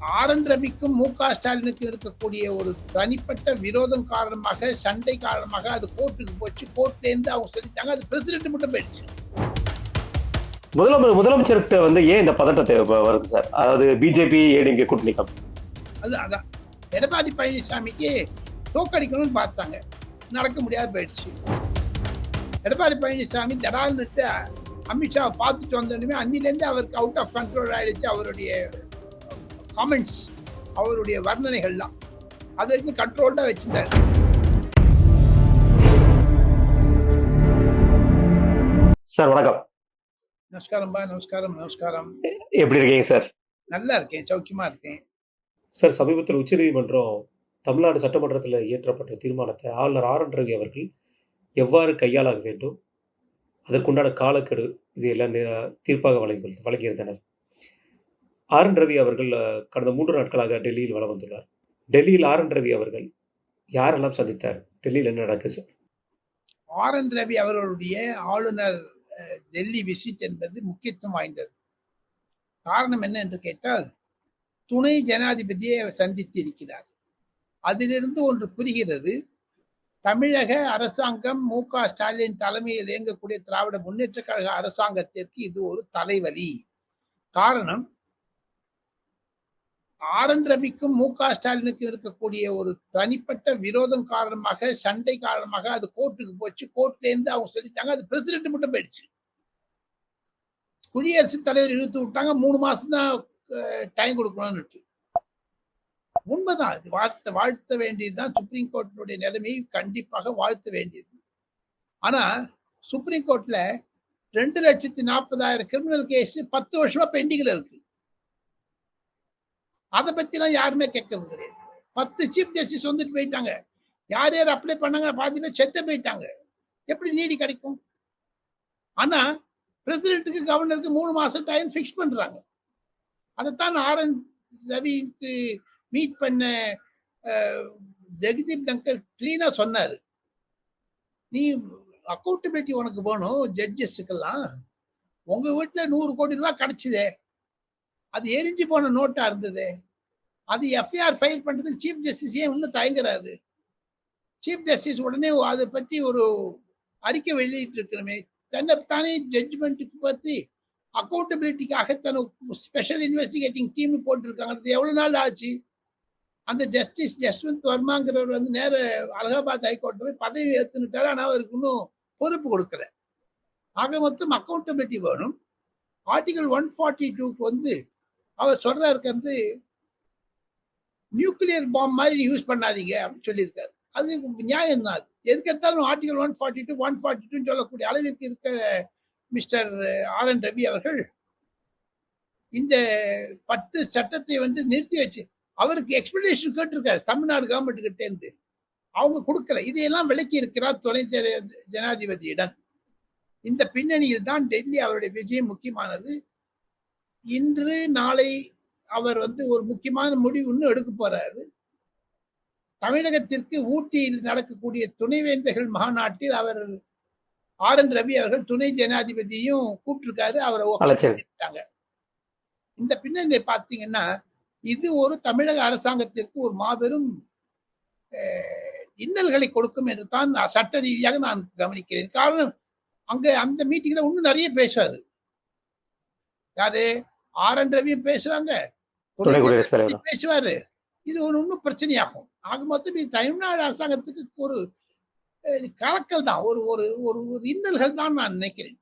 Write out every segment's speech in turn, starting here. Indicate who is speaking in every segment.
Speaker 1: R ரவிக்கும் மு க ஸ்டாலினுக்கும் இருக்கக்கூடிய ஒரு தனிப்பட்ட விரோதம் காரணமாக சண்டை காரணமாக அது கோர்ட்டுக்கு போச்சு. கோர்ட்லேருந்து அவங்க சொல்லிட்டாங்க அது பிரசிடென்ட் மட்டும் போயிடுச்சு.
Speaker 2: முதலமைச்சர் முதலமைச்சர்கிட்ட வந்து ஏன் இந்த பதட்டத்தை வருது சார்? அதாவது பிஜேபி ஏடிஎம்கே கூட்டணி
Speaker 1: அது அதான். எடப்பாடி பழனிசாமிக்கு தோக்கடிக்கணும்னு பார்த்தாங்க. நடக்க முடியாது போயிடுச்சு. எடப்பாடி பழனிசாமி தடால்னுட்டு அமித்ஷாவை பார்த்துட்டு வந்தோடனே அன்னிலேருந்து அவருக்கு அவுட் ஆஃப் கண்ட்ரோல் ஆயிடுச்சு அவருடைய காமெண்ட்ஸ் அவருடைய வர்ணனைகள்லாம். அது வரைக்கும் கண்ட்ரோல்டாக வச்சிருந்தாரு.
Speaker 2: சார் வணக்கம்.
Speaker 1: நமஸ்காரம்பா நமஸ்காரம் நமஸ்காரம்.
Speaker 2: எப்படி இருக்கீங்க சார்?
Speaker 1: நல்லா இருக்கேன் சௌக்கியமா இருக்கேன்.
Speaker 3: சார் சமீபத்தில் உச்சநீதிமன்றம் தமிழ்நாடு சட்டமன்றத்தில் இயற்றப்பட்ட தீர்மானத்தை ஆளுநர் ஆர் என் ரவி அவர்கள் எவ்வாறு கையாள வேண்டும்? அதற்குண்டான காலக்கெடு இது எல்லாம் தீர்ப்பாக வழங்கி வழங்கியிருந்தனர். ஆர் என் ரவி அவர்கள் கடந்த மூன்று நாட்களாக டெல்லியில் வளம் வந்துள்ளார். டெல்லியில் ஆர் என் ரவி அவர்கள் யாரெல்லாம் சந்தித்தார்? டெல்லியில் என்ன நடக்குது சார்?
Speaker 1: ஆர் என் ரவி அவர்களுடைய ஆளுநர் டெல்லி விசிட் என்பது முக்கியத்துவம் வாய்ந்தது. காரணம் என்ன என்று கேட்டால் துணை ஜனாதிபதியை சந்தித்து இருக்கிறார். அதிலிருந்து ஒன்று புரிகிறது. தமிழக அரசாங்கம் மு. க. ஸ்டாலின் தலைமையில் இயங்கக்கூடிய திராவிட முன்னேற்ற கழக அரசாங்கத்திற்கு இது ஒரு தலைவலி. காரணம் ஆர் என் ரவிக்கும் மு க ஸ்டாலினுக்கும் இருக்கக்கூடிய ஒரு தனிப்பட்ட விரோதம் காரணமாக சண்டை காரணமாக அது கோர்ட்டுக்கு போச்சு. கோர்ட்லேருந்து அவங்க சொல்லிட்டாங்க அது பிரசிடென்ட் மட்டும் போயிடுச்சு. குடியரசுத் தலைவர் இழுத்து விட்டாங்க மூணு மாசம் தான் டைம் கொடுக்கணும்னு உண்மைதான் அது வாழ்த்த வாழ்த்த வேண்டியதுதான் சுப்ரீம் கோர்ட்டினுடைய நிலைமையை கண்டிப்பாக வாழ்த்த வேண்டியது. ஆனா சுப்ரீம் கோர்ட்ல ரெண்டு லட்சத்தி நாற்பதாயிரம் கிரிமினல் கேஸ் பத்து வருஷமா பெண்டிங்ல இருக்கு. அதை பத்திலாம் யாருமே கேட்கறது கிடையாது. பத்து சீஃப் ஜஸ்டிஸ் வந்துட்டு போயிட்டாங்க. யார் யார் அப்ளை பண்ணாங்க பாதி பேர் செத்து போயிட்டாங்க. எப்படி நீடி கிடைக்கும்? ஆனா பிரசிடென்ட்டுக்கு கவர்னருக்கு மூணு மாசம் டைம் ஃபிக்ஸ் பண்றாங்க. அதைத்தான் ஆர் என் ரவிக்கு மீட் பண்ண ஜெகதீப் டங்கர் கிளீனா சொன்னார். நீ அக்கௌண்டபிலிட்டி உனக்கு வேணும் ஜட்ஜஸுக்கெல்லாம் உங்கள் வீட்டில் நூறு கோடி ரூபா கிடச்சிதே. அது எரிஞ்சு போன நோட்டாக இருந்ததே. அது எஃப்ஐஆர் ஃபைல் பண்ணுறதுக்கு சீஃப் ஜஸ்டிஸ் ஏன் இன்னும் தயங்குறாரு? சீஃப் ஜஸ்டிஸ் உடனே அதை பற்றி ஒரு அறிக்கை வெளியிட்டு இருக்கிறமே. தன்னைத்தானே தானே ஜட்ஜ்மெண்ட்டுக்கு பற்றி அக்கௌண்டபிலிட்டிக்காக தன் ஸ்பெஷல் இன்வெஸ்டிகேட்டிங் டீம் போட்டிருக்காங்க. எவ்வளோ நாள் ஆச்சு? அந்த ஜஸ்டிஸ் ஜஸ்வந்த் வர்மாங்கிறவர் வந்து நேர அலகாபாத் ஹைகோர்ட் போய் பதவி ஏற்றுனுட்டாரு ஆனால் அவருக்கு இன்னும் பொறுப்பு கொடுக்கல. ஆக மொத்தம் அக்கௌண்டபிலிட்டி வேணும். ஆர்டிகல் ஒன் ஃபார்ட்டி டூக்கு வந்து அவர் சொல்றாருக்கு வந்து நியூக்ளியர் பாம் மாதிரி யூஸ் பண்ணாதீங்க அப்படின்னு சொல்லியிருக்காரு. அது நியாயம் தான். அது எதுக்கு எடுத்தாலும் article one forty two one forty டூன்னு சொல்லக்கூடிய அளவிற்கு இருக்க மிஸ்டர் ஆர் என் ரவி அவர்கள் இந்த பத்து சட்டத்தை வந்து நிறுத்தி வச்சு அவருக்கு எக்ஸ்பிளேஷன் கேட்டிருக்காரு. தமிழ்நாடு கவர்மெண்ட் கிட்டே இருந்து. அவங்க கொடுக்கல. இதையெல்லாம் விளக்கி இருக்கிறார் துணை ஜனாதிபதியிடம். இந்த பின்னணியில் தான் டெல்லி அவருடைய விஜயம் முக்கியமானது. இன்று நாளை அவர் வந்து ஒரு முக்கியமான முடிவு இன்னும் எடுக்க போறாரு. தமிழகத்திற்கு ஊட்டியில் நடக்கக்கூடிய துணைவேந்தர்கள் மாநாட்டில் அவர் ஆர் என் ரவி அவர்கள் துணை ஜனாதிபதியும் கூப்பிட்டிருக்காரு. அவரை இந்த பின்னணி பார்த்தீங்கன்னா இது ஒரு தமிழக அரசாங்கத்திற்கு ஒரு மாபெரும் இன்னல்களை கொடுக்கும் என்று தான் சட்ட ரீதியாக நான் கவனிக்கிறேன். காரணம் அங்க அந்த மீட்டிங்ல இன்னும் நிறைய பேசுவாரு. யாரு? ஆர் என் ரவியும் பேசுவாங்க.
Speaker 2: துணை குடியரசுத் தலைவர்
Speaker 1: பேசுவாரு. இது ஒரு இன்னும் பிரச்சனையாகும். ஆக மொத்தம் இது தமிழ்நாடு அரசாங்கத்துக்கு ஒரு கலக்கல் தான். ஒரு ஒரு ஒரு ஒரு இன்னல்கள் தான் நான் நினைக்கிறேன்.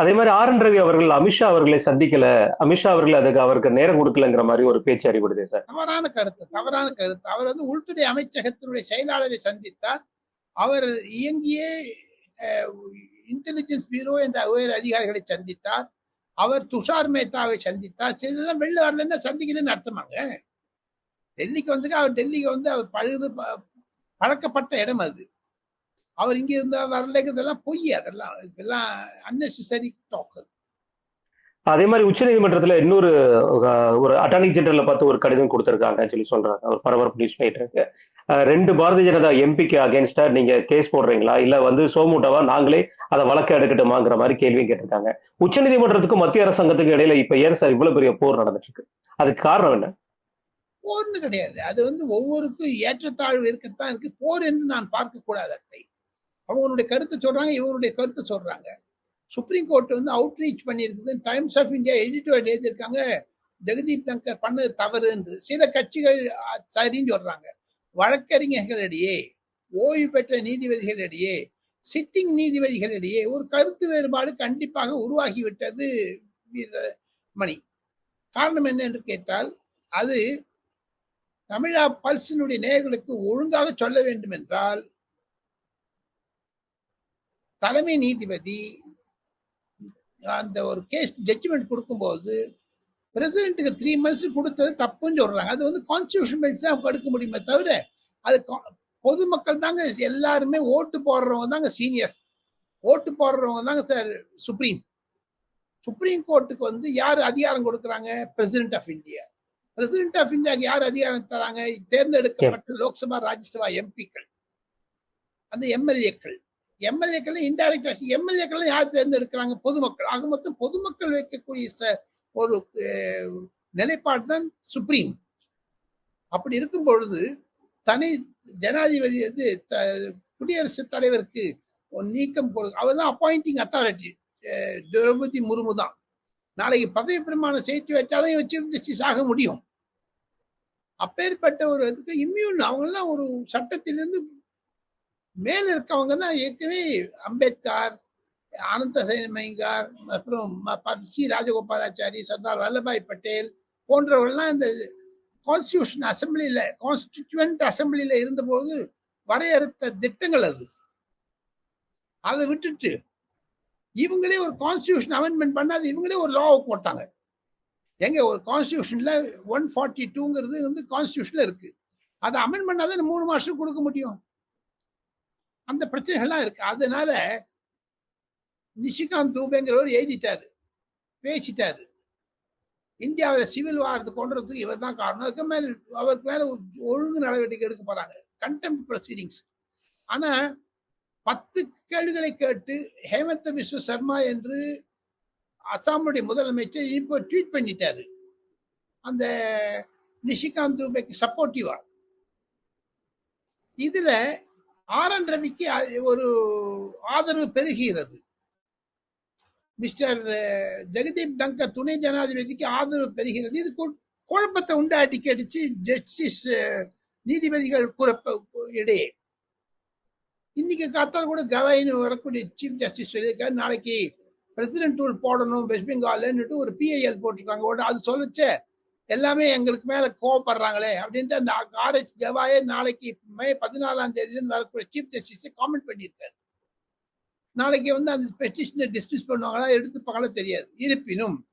Speaker 2: அதே மாதிரி ஆர் என் ரவி அவர்கள் அமித்ஷா அவர்களை சந்திக்கல. அமித்ஷா அவர்கள் அதுக்கு அவருக்கு நேரம் கொடுக்கலங்கிற மாதிரி ஒரு பேச்சு அறிவுடுது சார்.
Speaker 1: தவறான கருத்து தவறான கருத்து. அவர் வந்து உள்துறை அமைச்சகத்தினுடைய செயலாளரை சந்தித்தார். அவர் இயங்கிய இன்டெலிஜென்ஸ் பியூரோ என்ற உயர் அதிகாரிகளை சந்தித்தார். அவர் துஷார் மேத்தாவை சந்தித்தார். சிறிதெல்லாம் வெளில வரலன்னா சந்திக்கலன்னு அர்த்தமாங்க. டெல்லிக்கு வந்து அவர் டெல்லிக்கு வந்து அவர் பழுது ப- பழக்கப்பட்ட இடம் அது. அவர் இங்கே இருந்தால் வரலைங்கிறதெல்லாம் பொய் அதெல்லாம். இதெல்லாம் அன்னெசரி டாக்
Speaker 2: அதே மாதிரி உச்சநீதிமன்றத்துல இன்னொரு ஒரு அட்டார்னி ஜெனரல பார்த்து ஒரு கடிதம் கொடுத்துருக்காங்கன்னு சொல்லி சொல்றாங்க. ஒரு பரபரப்பு நியூஸ் போயிட்டு இருக்கு. ரெண்டு பாரதிய ஜனதா எம்பிக்கு அகேன்ஸ்டா நீங்க கேஸ் போடுறீங்களா? இல்ல வந்து சோமூட்டவா? நாங்களே அதை வழக்கு எடுக்கட்டுமாங்கிற மாதிரி கேள்வியும் கேட்டிருக்காங்க. உச்சநீதிமன்றத்துக்கும் மத்திய அரசாங்கத்துக்கும் இடையில இப்ப ஏன் சார் இவ்வளவு பெரிய போர் நடந்துட்டு இருக்கு அதுக்கு காரணம் என்ன?
Speaker 1: போர்னு கிடையாது. அது வந்து ஒவ்வொருக்கும் ஏற்றத்தாழ்வு இருக்கத்தான் இருக்கு. போர் என்று நான் பார்க்க கூடாது அத்தை. அவங்களுடைய கருத்தை சொல்றாங்க இவங்களுடைய கருத்தை சொல்றாங்க. சுப்ரீம் கோர்ட் வந்து அவுட்ரீச் பண்ணியிருக்குது. டைம்ஸ் ஆஃப் இந்தியா எடிட்டோர் எழுதியிருக்காங்க. ஜெகதீப் தங்கர் பண்ணது தவறு என்று. சில கட்சிகள் சரின்னு சொல்றாங்க. வழக்கறிஞர்களிடையே ஓய்வு பெற்ற நீதிபதிகளிடையே சிட்டிங் நீதிபதிகளிடையே ஒரு கருத்து வேறுபாடு கண்டிப்பாக உருவாகிவிட்டது வீரமணி. காரணம் என்ன என்று கேட்டால் அது தமிழா பல்சினுடைய நேர்களுக்கு ஒழுங்காக சொல்ல வேண்டும் என்றால் தலைமை நீதிபதி அந்த ஒரு கேஸ் ஜட்ஜ்மெண்ட் கொடுக்கும்போது பிரசிடென்ட்டுக்கு த்ரீ மந்த்ஸ் கொடுத்தது தப்புன்னு சொல்றாங்க. அது வந்து கான்ஸ்டியூஷன் பெஞ்ச் தான் எடுக்க முடியுமே தவிர அது பொதுமக்கள் தாங்க எல்லாருமே ஓட்டு போடுறவங்க தாங்க சீனியர் ஓட்டு போடுறவங்க தாங்க சார் சுப்ரீம் சுப்ரீம் கோர்ட்டுக்கு வந்து யார் அதிகாரம் கொடுக்குறாங்க? President of India president of இந்தியாவுக்கு யார் அதிகாரம் தராங்க? தேர்ந்தெடுக்கப்பட்ட லோக்சபா ராஜ்யசபா எம்பிக்கள் அந்த எம்எல்ஏக்கள் எம்எல்ஏக்கள் இன்டைரக்ட் எம்எல்ஏக்கள் யார் தேர்ந்தெடுக்கிறாங்க? பொதுமக்கள். ஆக மொத்தம் பொதுமக்கள் வைக்கக்கூடிய ச- ஒரு நிலைப்பாடு தான் சுப்ரீம் அப்படி இருக்கும் பொழுது தனி ஜனாதிபதி வந்து த- குடியரசுத் தலைவருக்கு நீக்கம் கொடு அவர் தான் அப்பாயிண்டிங் அத்தாரிட்டி திரௌபதி முர்மு தான். நாளைக்கு பதவி பிரமாணம் செய்து வச்சாதான் வச்சு சீஃப் ஜஸ்டிஸ் ஆக முடியும். அப்பேற்பட்ட ஒரு இதுக்கு இம்யூன் அவங்கெல்லாம் ஒரு சட்டத்திலிருந்து மேல இருக்கவங்க தான் ஏற்கனவே அம்பேத்கர் அனந்த சைனமைங்கார் அப்புறம் சி ராஜகோபாலாச்சாரி சர்தார் வல்லபாய் பட்டேல் போன்றவர்கள்லாம் இந்த கான்ஸ்டியூஷன் அசம்பிளியில் கான்ஸ்டிடியூவன்ட் அசம்பிளியில் இருந்தபோது வரையறுத்த திட்டங்கள் அது. அதை விட்டுட்டு இவங்களே ஒரு கான்ஸ்டியூஷன் அமெண்ட்மெண்ட் பண்ணாது இவங்களே ஒரு லாவை போட்டாங்க. எங்க ஒரு கான்ஸ்டியூஷன்ல ஒன் ஃபார்ட்டி டூங்கிறது வந்து கான்ஸ்டியூஷன்ல இருக்கு. அதை அமெண்ட் பண்ணாதான் மூணு மாசம் கொடுக்க முடியும். அந்த பிரச்சனைகள்லாம் இருக்கு. அதனால நிஷிகாந்த் தூபேங்கிறவர் எழுதிட்டாரு பேசிட்டாரு. இந்தியாவில் சிவில் வாரத்தை கொண்டுறதுக்கு இவர் தான் காரணம். அதுக்கு மேல அவருக்கு மேல ஒழுங்கு நடவடிக்கை எடுக்க போறாங்க. கண்டெம்ட் ப்ரொசீடிங்ஸ் ஆனா பத்து கேள்விகளை கேட்டு ஹேமந்த விஸ்வ சர்மா என்று அசாமுடைய முதலமைச்சர் இப்போ ட்வீட் பண்ணிட்டாரு. அந்த நிஷிகாந்த் தூபேக்கு சப்போர்ட்டிவா இதுல ஆர் என் ரவிக்கு ஒரு ஆதரவு பெருகிறது மிஸ்டர் ஜெகதீப் டங்கர் துணை ஜனாதிபதிக்கு ஆதரவு பெறுகிறது இது கு- குழப்பத்தை உண்டாட்டி கேட்டுச்சு ஜஸ்டிஸ் நீதிபதிகள் குறப்ப இடையே. இன்னைக்கு காத்தால் கூட கவாயின்னு வரக்கூடிய சீஃப் ஜஸ்டிஸ் சொல்லியிருக்காரு. நாளைக்கு பிரசிடென்ட் ரூல் போடணும் வெஸ்ட் பெங்கால்னுட்டு ஒரு பிஐஎல் போட்டிருக்காங்க. உடனே அது சொல்லிச்ச எல்லாமே எங்களுக்கு மேல கோவப்படுறாங்களே அப்படின்ட்டு அந்த ஆர்எஸ் கவாயே நாளைக்கு மே பதினாலாம் தேதி வரக்கூடிய சீஃப் ஜஸ்டிஸ் காமெண்ட் பண்ணியிருக்காரு. நாளைக்கு வந்து அந்த பெட்டிஷனை டிஸ்மிஸ் பண்ணுவாங்களா எடுத்துப்பாங்களா தெரியாது. இருப்பினும்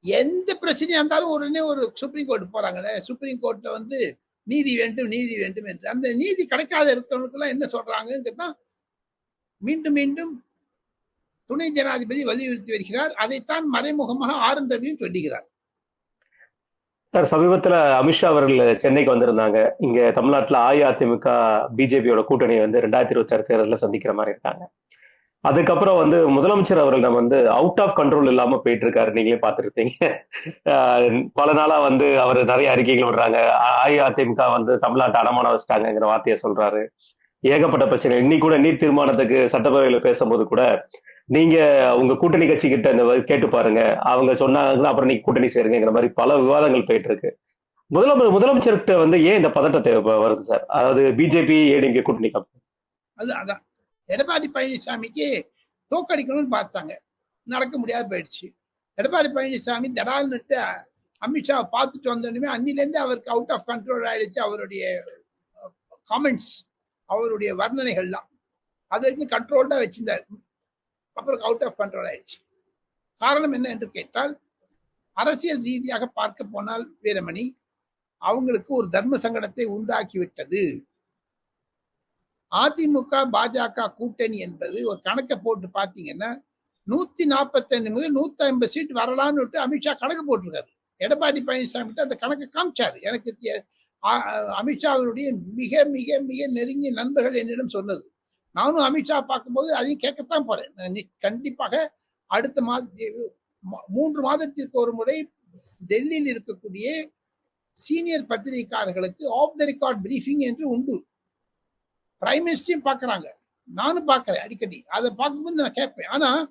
Speaker 1: எந்த பிரச்சனையா இருந்தாலும் உடனே ஒரு சுப்ரீம் கோர்ட் போறாங்களே சுப்ரீம் கோர்ட்ல வந்து நீதி வேண்டும் நீதி வேண்டும் என்று. அந்த நீதி கிடைக்காத இருக்கிறவங்களுக்குலாம் என்ன சொல்றாங்கன்னு தான் மீண்டும் மீண்டும் துணை ஜனாதிபதி வலியுறுத்தி வருகிறார். அதைத்தான் மறைமுகமாக ஆர் என் ரவியும் சொல்லுகிறார்.
Speaker 2: சார் சமீபத்துல அமித்ஷா அவர்கள் சென்னைக்கு வந்திருந்தாங்க. இங்க தமிழ்நாட்டுல அஇஅதிமுக பிஜேபியோட கூட்டணி வந்து ரெண்டாயிரத்தி இருபத்தி ஆறு தேர்தலில் சந்திக்கிற மாதிரி இருக்காங்க. அதுக்கப்புறம் வந்து முதலமைச்சர் அவர்கள் வந்து அவுட் ஆஃப் கண்ட்ரோல் இல்லாம போயிட்டு இருக்காரு நீங்களே பார்த்துருப்பீங்க. பல நாளா வந்து அவர் நிறைய அறிக்கைகள் விடுறாங்க. அஇஅதிமுக வந்து தமிழ்நாட்டை அடமான வச்சுட்டாங்கிற வார்த்தையை சொல்றாரு. ஏகப்பட்ட பிரச்சனை. இன்னைக்கு கூட நீட் தீர்மானத்துக்கு சட்டப்பேரவையில் பேசும்போது கூட நீங்க உங்க கூட்டணி கட்சி கிட்ட இந்த கேட்டு பாருங்க. அவங்க சொன்னாங்கன்னா அப்புறம் நீங்க கூட்டணி சேருங்கிற மாதிரி பல விவாதங்கள் போயிட்டு இருக்கு. முதலமை முதலமைச்சர்கிட்ட வந்து ஏன் இந்த பதட்டத்தை வருது சார்? அதாவது பிஜேபி ஏடிஎம்கே கூட்டணி கப்-
Speaker 1: அது அதான். எடப்பாடி பழனிசாமிக்கு தோக்கடிக்கணும்னு பார்த்தாங்க. நடக்க முடியாத போயிடுச்சு. எடப்பாடி பழனிசாமி தடால்னுட்டு அமித்ஷாவை பார்த்துட்டு வந்தோடனே அன்னிலேருந்து அவருக்கு அவுட் ஆஃப் கண்ட்ரோல் ஆயிடுச்சு அவருடைய காமெண்ட்ஸ் அவருடைய வர்ணனைகள்லாம். அது வரைக்கும் கண்ட்ரோல்டாக வச்சிருந்தார். அப்புறம் அவுட் ஆஃப் கண்ட்ரோல் ஆயிடுச்சு. காரணம் என்ன என்று கேட்டால் அரசியல் ரீதியாக பார்க்க போனால் வீரமணி அவங்களுக்கு ஒரு தர்ம சங்கடத்தை உண்டாக்கிவிட்டது. அதிமுக பாஜக கூட்டணி என்பது ஒரு கணக்கை போட்டு பார்த்தீங்கன்னா நூத்தி நாற்பத்தஞ்சு முதல் நூத்தி ஐம்பது சீட் வரலான்னு விட்டு அமித்ஷா கணக்கு போட்டிருக்காரு. எடப்பாடி பழனிசாமி அந்த கணக்கை காமிச்சாரு. எனக்கு தெ- ஆ- அமித்ஷாவினுடைய மிக மிக மிக நெருங்கிய நண்பர்கள் என்னிடம் சொன்னது. நானும் அமித்ஷா பார்க்கும்போது அதையும் கேட்கத்தான் போறேன். கண்டிப்பாக அடுத்த மாத மூன்று மாதத்திற்கு ஒரு முறை டெல்லியில் இருக்கக்கூடிய சீனியர் பத்திரிகையாளர்களுக்கு ஆஃப் த ரெக்கார்ட் பிரீஃபிங் என்று உண்டு. பிரைம் மினிஸ்டரையும் பார்க்குறாங்க. நானும் பார்க்குறேன் அடிக்கடி. அதை பார்க்கும்போது நான் கேட்பேன். ஆனால்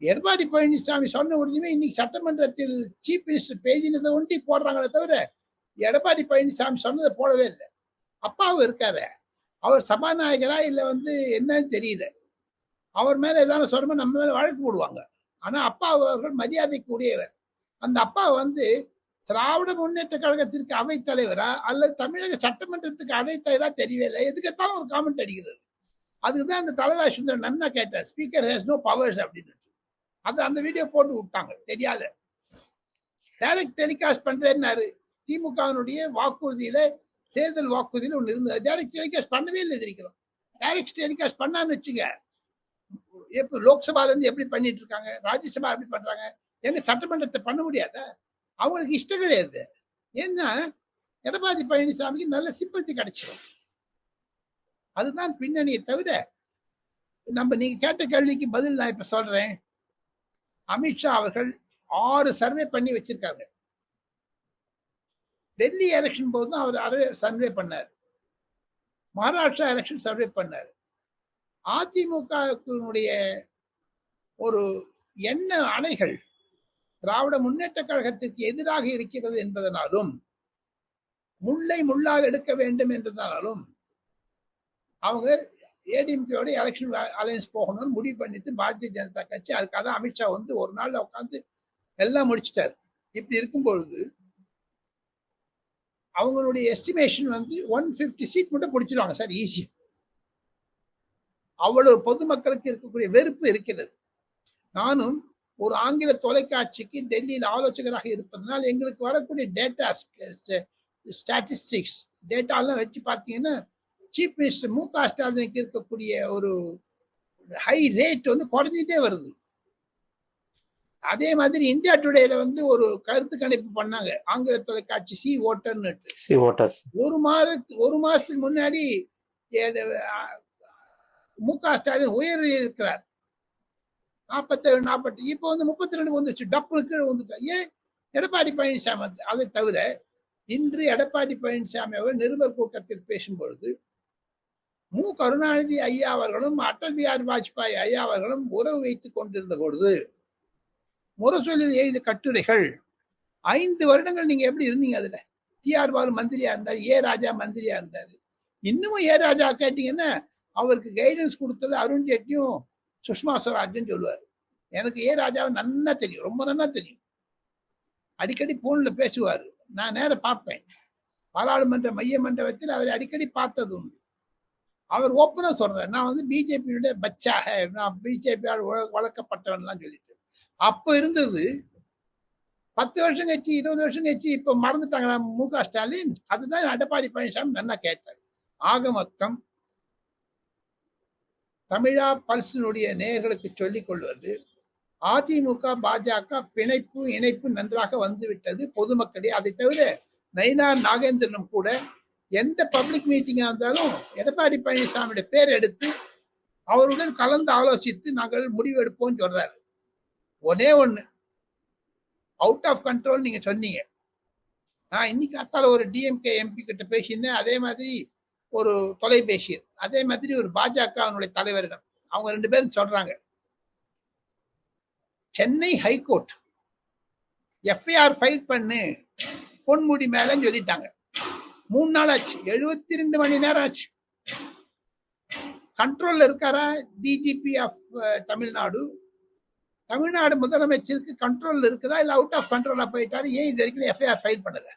Speaker 1: எடப்பாடி பழனிசாமி சொன்ன உடனே இன்னைக்கு சட்டமன்றத்தில் சீஃப் மினிஸ்டர் பேஜினதை ஒண்டி போடுறாங்களே தவிர எடப்பாடி பழனிசாமி சொன்னதை போடவே இல்லை. அப்பாவும் இருக்காரு. அவர் சபாநாயகரா இல்லை வந்து என்னன்னு தெரியல. அவர் மேல ஏதாவது சொன்னோம்னா நம்ம மேல வழக்கு போடுவாங்க. ஆனா அப்பா அவர்கள் மரியாதைக்குரியவர் அந்த அப்பா வந்து திராவிட முன்னேற்ற கழகத்திற்கு அவைத்தலைவரா அல்லது தமிழக சட்டமன்றத்துக்கு அவைத்தலைவரா தெரியவே இல்லை. எதுக்கெத்தாலும் ஒரு காமெண்ட் அடிக்கிறது அதுக்கு தான் அந்த தலைவர் சுந்தரன் நன்னா கேட்டார் ஸ்பீக்கர் ஹேஸ் நோ பவர்ஸ் அப்படின்னு. அது அந்த வீடியோ போட்டு விட்டாங்க. தெரியாத. டைரக்ட் டெலிகாஸ்ட் பண்றேன்னாரு. திமுகவினுடைய வாக்குறுதியில தேர்தல் வாக்குறுதியில் ஒண்ணு இருந்தது. டைரக்ட் டெலிகாஸ்ட் பண்ணவே இல்லை தெரிவிக்கிறோம் டைரக்ட் டெலிகாஸ்ட் பண்ணான்னு வச்சுங்க. எப்ப லோக்சபால இருந்து எப்படி பண்ணிட்டு இருக்காங்க ராஜ்யசபா எப்படி பண்றாங்க? எங்க சட்டமன்றத்தை பண்ண முடியாத? அவங்களுக்கு இஷ்டம் கிடையாது. ஏன்னா எடப்பாடி பழனிசாமிக்கு நல்ல சிம்பத்தி கிடைச்சிடும் அதுதான் பின்னணியை தவிர நம்ம நீங்க கேட்ட கேள்விக்கு பதில் நான் இப்ப சொல்றேன். அமித்ஷா அவர்கள் ஆறு சர்வே பண்ணி வச்சிருக்காங்க. டெல்லி எலெக்ஷன் போதும் அவர் சர்வே பண்ணார். மகாராஷ்டிரா எலெக்ஷன் சர்வே பண்ணார். அதிமுகவினுடைய ஒரு எண்ண அலைகள் திராவிட முன்னேற்ற கழகத்திற்கு எதிராக இருக்கிறது என்பதனாலும் முல்லை முள்ளால் எடுக்க வேண்டும் என்றதாலும் அவங்க ஏடிஎம்கேயோட எலெக்ஷன் அலையன்ஸ் போகணும்னு முடிவு பண்ணிட்டு பாரதிய ஜனதா கட்சி அதுக்காக அமித்ஷா வந்து ஒரு நாள்ல உட்காந்து எல்லாம் முடிச்சிட்டாரு. இப்படி இருக்கும் பொழுது அவங்களுடைய எஸ்டிமேஷன் வந்து ஒன் ஃபிஃப்டி சீட் மட்டும் பிடிச்சிருவாங்க சார் ஈஸி அவ்வளவு பொதுமக்களுக்கு இருக்கக்கூடிய வெறுப்பு இருக்கிறது. நானும் ஒரு ஆங்கில தொலைக்காட்சிக்கு டெல்லியில் ஆலோசகராக இருப்பதனால் எங்களுக்கு வரக்கூடிய டேட்டா ஸ்டாட்டிஸ்டிக்ஸ் டேட்டாலாம் வச்சு பார்த்தீங்கன்னா சீஃப் மினிஸ்டர் மு க ஸ்டாலினுக்கு இருக்கக்கூடிய ஒரு ஹை ரேட் வந்து குறைஞ்சிட்டே வருது. அதே மாதிரி இந்தியா டுடேல வந்து ஒரு கருத்து கணிப்பு பண்ணாங்க. ஆங்கில தொலைக்காட்சி சி ஓட்டர்னு ஒரு மாதத்து ஒரு மாசத்துக்கு முன்னாடி மு க ஸ்டாலின் உயர் இருக்கிறார். நாற்பத்தேழு நாற்பத்தி இப்போ வந்து முப்பத்தி ரெண்டு வந்துச்சு டப்பு கீழே வந்துட்டா. ஏன்? எடப்பாடி பழனிசாமி அதை தவிர இன்று எடப்பாடி பழனிசாமி அவர் நிருபர் கூட்டத்தில் பேசும்பொழுது மு கருணாநிதி ஐயா அவர்களும் அடல் பிஹாரி வாஜ்பாய் ஐயா அவர்களும் உறவு வைத்துக் கொண்டிருந்த பொழுது முரசொலியில் எழுதிய கட்டுரைகள். ஐந்து வருடங்கள் நீங்க எப்படி இருந்தீங்க அதுல? டி ஆர் பாலு மந்திரியா இருந்தார் ஏ. ராஜா மந்திரியா இருந்தார். இன்னமும் ஏ. ராஜா கேட்டீங்கன்னா அவருக்கு கைடன்ஸ் கொடுத்தது அருண் ஜேட்லியும் சுஷ்மா ஸ்வராஜ்னு சொல்லுவார். எனக்கு ஏ. ராஜாவை நன்னா தெரியும் ரொம்ப நன்னா தெரியும். அடிக்கடி போன்ல பேசுவார். நான் நேரம் பார்ப்பேன். பாராளுமன்ற மைய மண்டபத்தில் அவர் அடிக்கடி பார்த்தது உண்டு. அவர் ஓப்பனாக சொல்கிறார் நான் வந்து பிஜேபியுடைய பச்சாக நான் பிஜேபியால் வளர்க்கப்பட்டவன்லாம் சொல்லிட்டு. அப்ப இருந்தது. பத்து வருஷம் கழிச்சு இருபது வருஷம் கழிச்சு இப்ப மறந்துட்டாங்க. மு க. ஸ்டாலின் அதுதான் எடப்பாடி பழனிசாமி நல்லா கேட்டார். ஆக மொத்தம் தமிழா பல்சினுடைய நேயர்களுக்கு சொல்லிக் கொள்வது அதிமுக பாஜக பிணைப்பு இணைப்பு நன்றாக வந்துவிட்டது. பொதுமக்களே அதை தவிர நயினார் நாகேந்திரனும் கூட எந்த பப்ளிக் மீட்டிங்கா இருந்தாலும் எடப்பாடி பழனிசாமியோட பேர் எடுத்து அவருடன் கலந்து ஆலோசித்து நாங்கள் முடிவெடுப்போம் சொல்றாரு. ஒன்னே ஒன்னு அவுட் ஆஃப் கண்ட்ரோல் நீங்க சொன்னீங்க. நான் இன்னைக்கு அத்தால ஒரு டிஎம்கே எம்பி கிட்ட பேசியிருந்தேன். அதே மாதிரி ஒரு தொலைபேசி அதே மாதிரி ஒரு பாஜக அவனுடைய தலைவரிடம். அவங்க ரெண்டு பேரும் சொல்றாங்க. சென்னை ஹைகோர்ட் எஃப்ஐஆர் ஃபைல் பண்ணு. பொன்முடி மேலன்னு சொல்லிட்டாங்க. மூணு நாள் ஆச்சு. எழுபத்தி ரெண்டு மணி நேரம் ஆச்சு. கண்ட்ரோல்ல இருக்காரா? DGP of Tamil Nadu. தமிழ்நாடு முதலமைச்சருக்கு கண்ட்ரோல் இருக்குதா இல்ல அவுட் ஆஃப் கண்ட்ரோலா போயிட்டாரு? ஏன் இது வரைக்கும் எஃப்ஐஆர் ஃபைல் பண்ணல?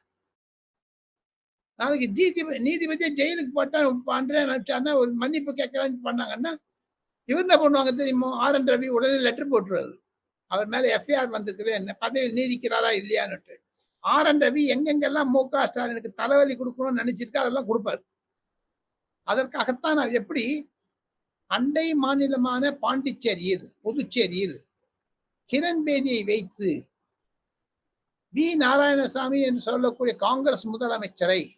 Speaker 1: நாளைக்கு டிஜிபி நீதிபதியை ஜெயிலுக்கு போட்டான் பண்றேன் நினச்சான்னா ஒரு மன்னிப்பு கேட்கறான்னு பண்ணாங்கன்னா இவர் என்ன பண்ணுவாங்க தெரியுமோ? ஆர் என் ரவி உடனே லெட்டர் போட்டுருவாரு. அவர் மேல எஃப்ஐஆர் வந்திருக்குது என்ன பதவியில் நீதிக்கிறாரா இல்லையான்னுட்டு. ஆர் என் ரவி எங்கெங்கெல்லாம் மு க ஸ்டாலினுக்கு தலைவலி கொடுக்கணும்னு நினைச்சிருக்கா அதெல்லாம் கொடுப்பாரு. அதற்காகத்தான் நான் எப்படி அண்டை மாநிலமான பாண்டிச்சேரியில் புதுச்சேரியில் கிரண் பேதியை வைத்து வி. நாராயணசாமி என்று சொல்லக்கூடிய காங்கிரஸ் முதலமைச்சரை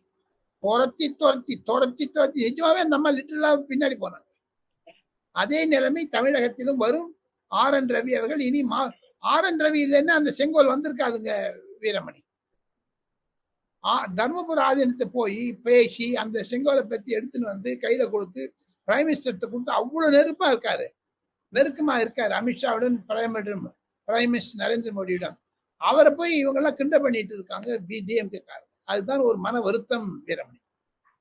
Speaker 1: துரத்தி துரத்தி துரத்தி துரத்தி நிஜமாவே நம்ம லிட்டரலா பின்னாடி போனாங்க. அதே நிலைமை தமிழகத்திலும் வரும். ஆர். என். ரவி அவர்கள் இனி மா ஆர். என். ரவி இல்லைன்னா அந்த செங்கோல் வந்திருக்காதுங்க வீரமணி. தர்மபுர ஆதீனத்தை போய் பேசி அந்த செங்கோலை பத்தி எடுத்துன்னு வந்து கையில கொடுத்து பிரைம் மினிஸ்டர்கிட்ட கொடுத்து அவ்வளவு நெருப்பா இருக்காரு. நெருக்கமா இருக்காரு. அமித்ஷாவுடன் prime minister prime minister Narendra மோடியிடம். அவரை போய் இவங்க எல்லாம் கிண்ட பண்ணிட்டு இருக்காங்க டிஎம்கே காரர் அதுதான் ஒரு மன வருத்தம் வீரமணி.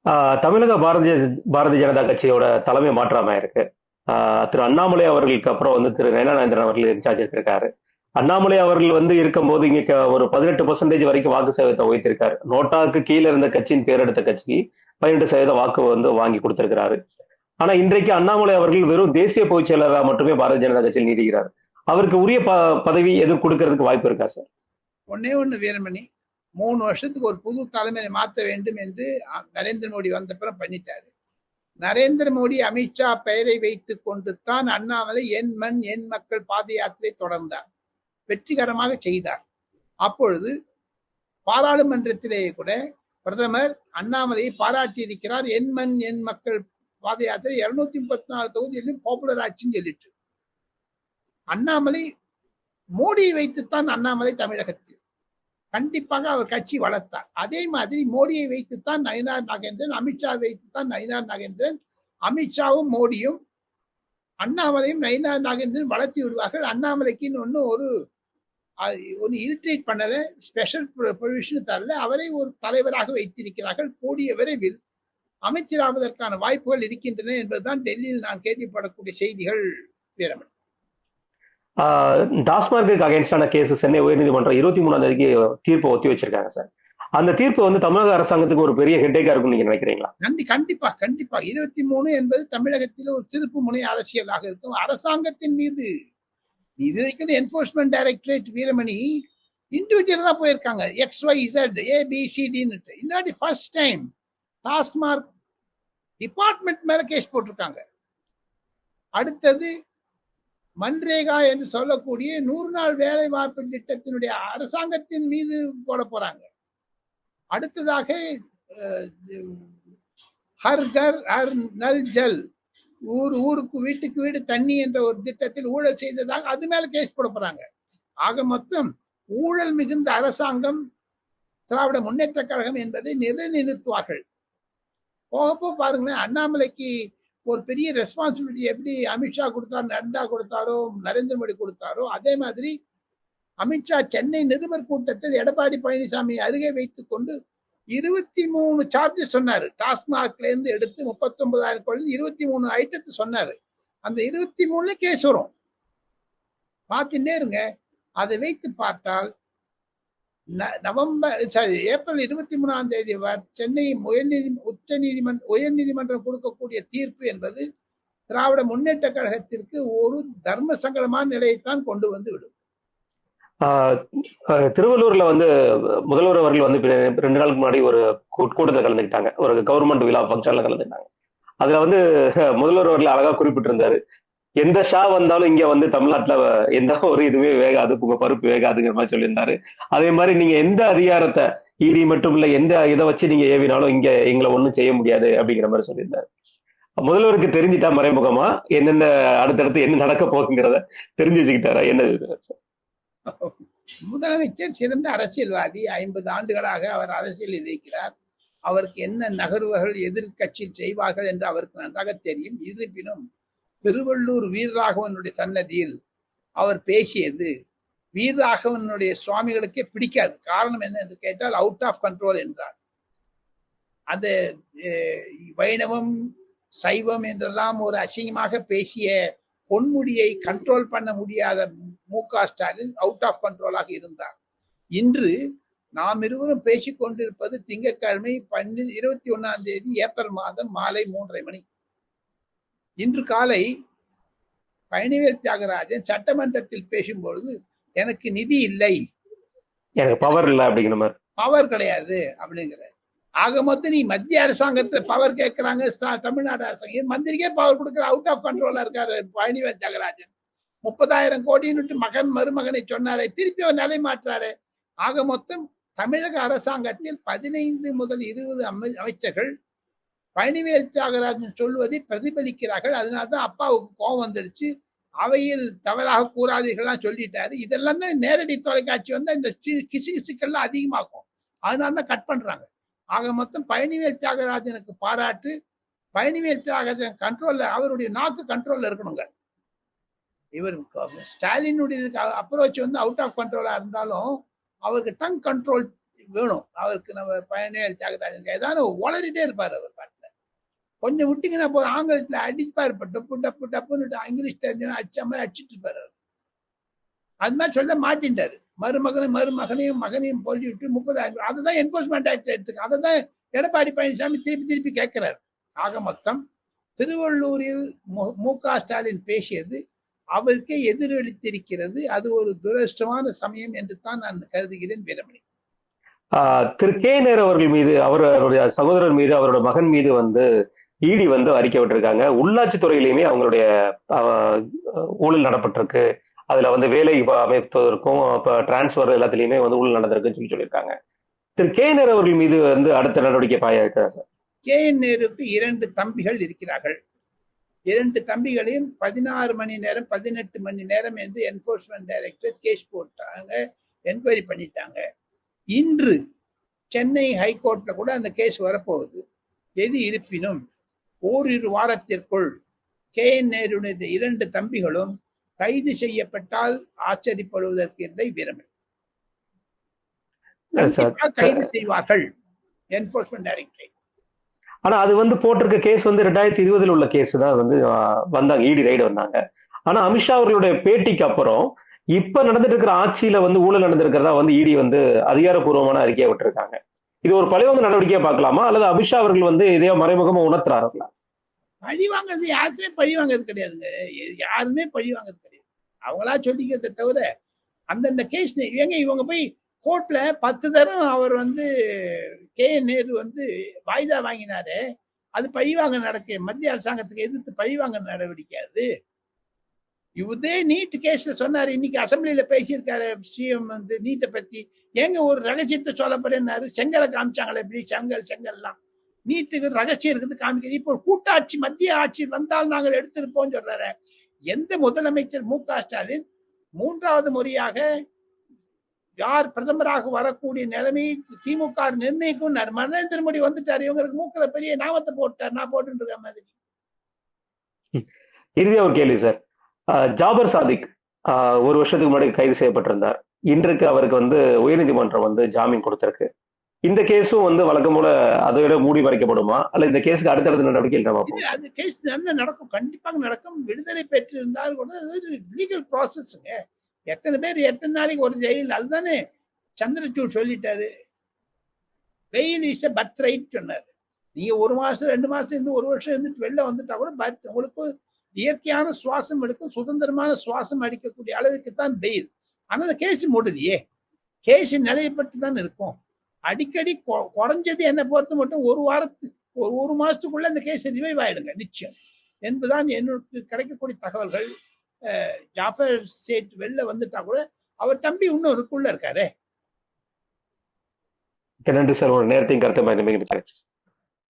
Speaker 2: ஆஹ் தமிழக பாரதிய பாரதிய ஜனதா கட்சியோட தலைமை மாற்றாம இருக்கு. ஆஹ் திரு அண்ணாமலை அவர்களுக்கு அப்புறம் வந்து திரு நயனானந்தரன் அவர்கள் இன்சார்ஜ் இருக்காரு அண்ணாமலை அவர்கள் வந்து இருக்கும்போது இங்க ஒரு பதினெட்டு பர்சன்டேஜ் வரைக்கும் வாக்கு சதவீதத்தை உயர்த்திருக்காரு. நோட்டாக்கு கீழே இருந்த கட்சியின் பேரெடுத்த கட்சிக்கு பதினெட்டு சதவீத வாக்கு வந்து வாங்கி கொடுத்திருக்கிறாரு. ஆனா இன்றைக்கு அண்ணாமலை அவர்கள் வெறும் தேசிய பொதுச் செயலராக மட்டுமே பாரதிய ஜனதா கட்சியில் நீடிக்கிறார். அவருக்கு உரிய ப பதவி எதுவும் கொடுக்கறதுக்கு வாய்ப்பு இருக்கா சார்
Speaker 1: ஒன்னே ஒண்ணு வீரமணி. மூணு வருஷத்துக்கு ஒரு புது தலைமையை மாற்ற வேண்டும் என்று நரேந்திர மோடி வந்த பிறகு பண்ணிட்டாரு. நரேந்திர மோடி அமித்ஷா பெயரை வைத்து கொண்டு தான் அண்ணாமலை என் மண் என் மக்கள் பாத யாத்திரை தொடர்ந்தார். வெற்றிகரமாக செய்தார். அப்பொழுது பாராளுமன்றத்திலேயே கூட பிரதமர் அண்ணாமலையை பாராட்டி இருக்கிறார் என் மண் என் மக்கள் பாத யாத்திரை இருநூத்தி முப்பத்தி நாலு தொகுதியிலும் பாப்புலர் ஆச்சுன்னு சொல்லிட்டு. அண்ணாமலை மோடியை வைத்துத்தான் அண்ணாமலை தமிழகத்தில். கண்டிப்பாக அவர் கட்சி வளர்த்தார். அதே மாதிரி மோடியை வைத்துத்தான் நயினார் நாகேந்திரன் அமித்ஷா வைத்துத்தான் நயினார் நாகேந்திரன் அமித்ஷாவும் மோடியும் அண்ணாமலையும் நயினார் நாகேந்திரன் வளர்த்தி விடுவார்கள். அண்ணாமலைக்குன்னு ஒன்றும் ஒரு ஒன்று ஒரு இரிட்டேட் பண்ணல ஸ்பெஷல் ப்ரொவிஷன் தரல. அவரை ஒரு தலைவராக வைத்திருக்கிறார்கள். கூடிய விரைவில் அமைச்சராவதற்கான வாய்ப்புகள் இருக்கின்றன என்பதுதான் டெல்லியில் நான் கேள்விப்படக்கூடிய செய்திகள் வீரமன்
Speaker 2: டாஸ்மார்க்கு அகைன்ஸ்டான கேஸ் சென்னை உயர்நீதிமன்றம் இருபத்தி மூணாம் தேதிக்கு தீர்ப்பை ஒத்தி வச்சிருக்காங்க சார். அந்த தீர்ப்பு வந்து தமிழக அரசாங்கத்துக்கு ஒரு பெரிய ஹெட்டேக்கா இருக்கும்னு நீங்க நினைக்கிறீங்களா?
Speaker 1: கண்டி கண்டிப்பா கண்டிப்பா. இருபத்தி மூணு என்பது தமிழகத்தில் ஒரு திருப்பு முனை அரசியலாக இருக்கும். அரசாங்கத்தின் மீது இது வரைக்கும் என்போர்ஸ்மெண்ட் டைரக்டரேட் வீரமணி இண்டிவிஜுவல் தான் போயிருக்காங்க. X Y Z A B இந்த வாட்டி ஃபர்ஸ்ட் டைம் டாஸ்மார்க் டிபார்ட்மெண்ட் மேல கேஸ் போட்டிருக்காங்க. அடுத்தது மன்ரேகா என்று சொல்லக்கூடிய நூறு நாள் வேலை வாய்ப்பு திட்டத்தினுடைய அரசாங்கத்தின் மீது போட போறாங்க. அடுத்ததாக ஹர் கர் ஹர் நல் ஜல் ஊர் ஊருக்கு வீட்டுக்கு வீடு தண்ணி என்ற ஒரு திட்டத்தில் ஊழல் செய்ததாக அது மேல கேஸ் போட போறாங்க. ஆக மொத்தம் ஊழல் மிகுந்த அரசாங்கம் திராவிட முன்னேற்ற கழகம் என்பதை நிலைநிறுத்துவார்கள். போக போக பாருங்களேன் அண்ணாமலைக்கு ஒரு பெரிய ரெஸ்பான்சிபிலிட்டி எப்படி அமித்ஷா கொடுத்தார் நட்டா கொடுத்தாரோ நரேந்திர மோடி கொடுத்தாரோ அதே மாதிரி அமித்ஷா சென்னை நிருபர் கூட்டத்தில் எடப்பாடி பழனிசாமி அருகே வைத்து கொண்டு இருபத்தி மூணு சார்ஜஸ் சொன்னார். டாஸ்மாக்லேருந்து எடுத்து முப்பத்தொன்பதாயிரம் கோடி இருபத்தி மூணு ஐட்டத்தை சொன்னார். அந்த இருபத்தி மூணுல கேஸ் வரும். பார்த்துட்டே இருங்க. அதை வைத்து பார்த்தால் நவம்பர் சாரி ஏப்ரல் இருபத்தி மூணாம் தேதி வரை சென்னை உயர்நீதி உச்ச நீதிமன்ற உயர் நீதிமன்றம் கொடுக்கக்கூடிய தீர்ப்பு என்பது திராவிட முன்னேற்ற கழகத்திற்கு ஒரு தர்ம சங்கடமான நிலையைத்தான் கொண்டு வந்து விடும்.
Speaker 2: ஆஹ் திருவள்ளூர்ல வந்து முதல்வர் அவர்கள் வந்து ரெண்டு நாளுக்கு முன்னாடி ஒரு கூட்டத்தில் கலந்துக்கிட்டாங்க. ஒரு கவர்மெண்ட் விழா ஃபங்க்ஷன்ல கலந்துக்கிட்டாங்க. அதுல வந்து முதல்வர் அவர்கள் அழகா குறிப்பிட்டிருந்தாரு. எந்த ஷா வந்தாலும் இங்க வந்து தமிழ்நாட்டுல எந்த ஒரு இதுவே வேகாது உங்க பருப்பு வேகாதுங்கிற மாதிரி சொல்லியிருந்தாரு. அதே மாதிரி நீங்க எந்த அதிகாரத்தை இடி மட்டும் இல்ல எந்த இதை வச்சு நீங்க ஏவினாலும் இங்க எங்களை ஒண்ணும் செய்ய முடியாது அப்படிங்கிற மாதிரி சொல்லியிருந்தாரு. முதல்வருக்கு தெரிஞ்சிட்டா மறைமுகமா என்னென்ன அடுத்தடுத்து என்ன நடக்க போகுங்கிறத தெரிஞ்சு வச்சுக்கிட்டாரா? என்ன
Speaker 1: முதலமைச்சர் சிறந்த அரசியல்வாதி ஐம்பது ஆண்டுகளாக அவர் அரசியலில் இருக்கிறார். அவருக்கு என்ன நகர்வுகள் எதிர்கட்சியில் செய்வார்கள் என்று அவருக்கு நன்றாக தெரியும். இருப்பினும் திருவள்ளூர் வீரராகவனுடைய சன்னதியில் அவர் பேசியது வீரராகவனுடைய சுவாமிகளுக்கே பிடிக்காது. காரணம் என்ன என்று கேட்டால் அவுட் ஆஃப் கண்ட்ரோல் என்றார். அது வைணவம் சைவம் என்றெல்லாம் ஒரு அசிங்கமாக பேசிய பொன்முடியை கண்ட்ரோல் பண்ண முடியாத மு க ஸ்டாலின் அவுட் ஆஃப் கண்ட்ரோலாக இருந்தார். இன்று நாம் இருவரும் பேசிக்கொண்டிருப்பது திங்கட்கிழமை பன்னெண்டு இருபத்தி ஒன்னாம் தேதி ஏப்ரல் மாதம் மாலை மூன்றரை மணி. இன்று காலை பழனிவேல் தியாகராஜன் சட்டமன்றத்தில் பேசும்பொழுது எனக்கு நிதி இல்லை.
Speaker 2: எனக்கு பவர் இல்லை அப்படிங்கிற மாதிரி.
Speaker 1: பவர் கிடையாது அப்படிங்கிற ஆக மொத்தம் நீ மத்திய அரசாங்கத்துல பவர் கேட்கறாங்க தமிழ்நாடு அரசாங்கம் மந்திரிக்கே பவர் கொடுக்குற அவுட் ஆஃப் கண்ட்ரோலா இருக்காரு பழனிவேல் தியாகராஜன். முப்பதாயிரம் கோடின்னு மகன் மருமகனை சொன்னாரே திருப்பி அவர் நிலை மாற்றாரு. ஆக மொத்தம் தமிழக அரசாங்கத்தில் பதினைந்து முதல் இருபது அமை அமைச்சர்கள் பழனிவேல் தியாகராஜன் சொல்வதை பிரதிபலிக்கிறார்கள். அதனால்தான் அப்பாவுக்கு கோபம் வந்துடுச்சு. அவையில் தவறாக கூறாதீர்கள்லாம் சொல்லிட்டாரு. இதெல்லாம் தான் நேரடி தொலைக்காட்சி வந்து இந்த கிசு கிசுக்கள்லாம் அதிகமாகும். அதனால தான் கட் பண்றாங்க. ஆக மொத்தம் பழனிவேல் தியாகராஜனுக்கு பாராட்டு. பழனிவேல் தியாகராஜன் கண்ட்ரோல்ல அவருடைய நாக்கு கண்ட்ரோல்ல இருக்கணுங்க. இவர் ஸ்டாலினுடைய அப்ரோச் வந்து அவுட் ஆஃப் கண்ட்ரோலா இருந்தாலும் அவருக்கு டங் கண்ட்ரோல் வேணும். அவருக்கு நம்ம பழனிவேல் தியாகராஜன் ஏதாவது உளறிட்டே இருப்பார் அவர் பாட்டு கொஞ்சம் விட்டீங்கன்னா போற ஆங்கிலத்துல அடிப்பார் பட்டு டப்பு டப்பு டப்புன்னு இங்கிலீஷ் தெரிஞ்சவன் அடிச்ச மாதிரி அடிச்சிட்டு இருப்பாரு. அது மாதிரி சொல்ல மாட்டின்றாரு மருமகனும் மருமகனையும் மகனையும் போலி விட்டு முப்பதாயிரம் அதை தான் என்போர்ஸ்மெண்ட் ஆக்ட் எடுத்துக்க அதை தான் எடப்பாடி பழனிசாமி திருப்பி திருப்பி கேட்கிறார். ஆக மொத்தம் திருவள்ளூரில் மு- க ஸ்டாலின் பேசியது அவருக்கே எதிரொலித்திருக்கிறது. அது ஒரு துரஷ்டமான சமயம் என்று தான் நான் கருதுகிறேன் வீரமணி.
Speaker 2: ஆஹ் திரு கே. நேரு அவர்கள் மீது அவர் அவருடைய சகோதரர் மீது அவரோட மகன் மீது வந்து இடி வந்து அறிக்கை விட்டுருக்காங்க. உள்ளாட்சி துறையிலையுமே அவங்களுடைய ஊழல் நடப்பட்டிருக்கு. அதுல வந்து வேலை அமைப்பதற்கும் இப்ப டிரான்ஸ்ஃபர் எல்லாத்துலயுமே வந்து ஊழல் நடந்திருக்குன்னு சொல்லி சொல்லியிருக்காங்க. திரு கே நேரு அவர்கள் மீது வந்து அடுத்த நடவடிக்கை பாய இருக்கிறார் சார்?
Speaker 1: கே என் நேருக்கு இரண்டு தம்பிகள் இருக்கிறார்கள். இரண்டு தம்பிகளையும் பதினாறு மணி நேரம் பதினெட்டு மணி நேரம் என்று என்போர்ஸ்மெண்ட் டைரக்டர் கேஸ் போட்டாங்க என்கொயரி பண்ணிட்டாங்க. இன்று சென்னை ஹைகோர்ட்ல கூட அந்த கேஸ் வரப்போகுது. எது இருப்பினும் ஓரிரு வாரத்திற்குள் கே என் நேருடைய இரண்டு தம்பிகளும் கைது செய்யப்பட்டால் ஆச்சரியப்படுவதற்கு இல்லை கண்டிப்பாக கைது செய்வார்கள் என்போர்ஸ்மெண்ட் டைரக்டரேட்
Speaker 2: ஆனா அது வந்து போட்டிருக்க கேஸ் வந்து ரெண்டாயிரத்தி இருபதுல உள்ள கேஸ் தான். வந்து வந்தாங்க இடி ரைடு வந்தாங்க. ஆனா அமித்ஷா அவர்களுடைய பேட்டிக்கு அப்புறம் இப்ப நடந்துட்டு இருக்கிற ஆட்சியில வந்து ஊழல் நடந்திருக்கிறதா வந்து இடி வந்து அதிகாரப்பூர்வமான அறிக்கையை விட்டுருக்காங்க. இது ஒரு பழிவாங்க நடவடிக்கையா பார்க்கலாமா? அல்லது அமித்ஷா அவர்கள் வந்து இதையோ மறைமுகமா உணர்த்துறாருங்களா
Speaker 1: பழி வாங்குறது யாருக்குமே பழி வாங்குறது கிடையாதுங்க. யாருமே பழி வாங்குறது கிடையாது. அவங்களா சொல்லிக்கிறத தவிர அந்தந்த கேஸ் ஏங்க இவங்க போய் கோர்ட்ல பத்து தரம் அவர் வந்து கே. நேரு வந்து வாய்தா வாங்கினாரு அது பழிவாங்க நடக்க. மத்திய அரசாங்கத்துக்கு எதிர்த்து பழிவாங்க நடவடிக்கை அது. இதே நீட் கேஸ்ல சொன்னாரு. இன்னைக்கு அசம்பிளியில பேசியிருக்காரு சிஎம் வந்து நீட்டை பத்தி. எங்க ஒரு ரகசியத்தை சொல்ல போறேன்னாரு செங்கலை காமிச்சாங்களே இப்படி செங்கல் செங்கல்லாம். நீட்டுக்கு ரகசியம் இருக்குது காமிக்கிறது இப்போ கூட்டாட்சி மத்திய ஆட்சி வந்தால் நாங்கள் எடுத்திருப்போம் சொல்றாரு. எந்த முதலமைச்சர் மு க ஸ்டாலின் மூன்றாவது முறையாக யார் பிரதமராக வரக்கூடிய நிலைமையை திமுக நிர்ணயிக்கும் நரேந்திர மோடி வந்துட்டாரு. இவங்களுக்கு மூக்கல பெரிய நாமத்தை போட்டார். நான் போட்டு இருக்க மாதிரி.
Speaker 2: இறுதியா ஒரு கேள்வி சார். ஜாபர் சாதிக் ஒரு வருஷத்துக்கு முன்னாடி கைது செய்யப்பட்டிருந்தார். இன்றைக்கு அவருக்கு வந்து உயர்நீதிமன்றம் வந்து ஜாமீன் கொடுத்திருக்கு. இந்த கேஸும் வந்து வழக்கம் போல அதை விட மூடி மறைக்கப்படுமா? அல்ல இந்த கேஸுக்கு அடுத்தடுத்த நடவடிக்கை நம்ம
Speaker 1: அது கேஸ் என்ன நடக்கும். கண்டிப்பாக நடக்கும். விடுதலை பெற்றிருந்தால் கூட லீகல் ப்ராசஸ்ங்க எத்தனை பேர் எத்தனை நாளைக்கு ஒரு ஜெயில்? அதுதானே சந்திரசூட் சொல்லிட்டாரு. வெயில் இஸ் எ பர்த் ரைட் சொன்னாரு. நீங்க ஒரு மாசம் ரெண்டு மாசம் இருந்து ஒரு வருஷம் இருந்துட்டு வெளில வந்துட்டா கூட பர்த் உங்களுக்கு இயற்கையான சுவாசம் எடுக்கும் சுதந்திரமான சுவாசம் அடிக்கக்கூடிய அளவுக்கு தான் பெயில் ஆனால் அந்த கேஸ் மூடலையே. கேஸ் நிலையப்பட்டு தான் இருக்கும். அடிக்கடி கொ- குறைஞ்சது என்னை பொறுத்து மட்டும் ஒரு வாரத்துக்கு ஒரு ஒரு மாசத்துக்குள்ள இந்த கேஸ் ரிவைவ் ஆயிடுங்க நிச்சயம். என்பதுதான் என்னுக்கு கிடைக்கக்கூடிய தகவல்கள். ஜாஃபர் சேட் வெளில வந்துட்டா கூட அவர் தம்பி இன்னும் இருக்குள்ள இருக்காரு.
Speaker 2: நன்றி சார். உங்க நேரத்தையும் கருத்தை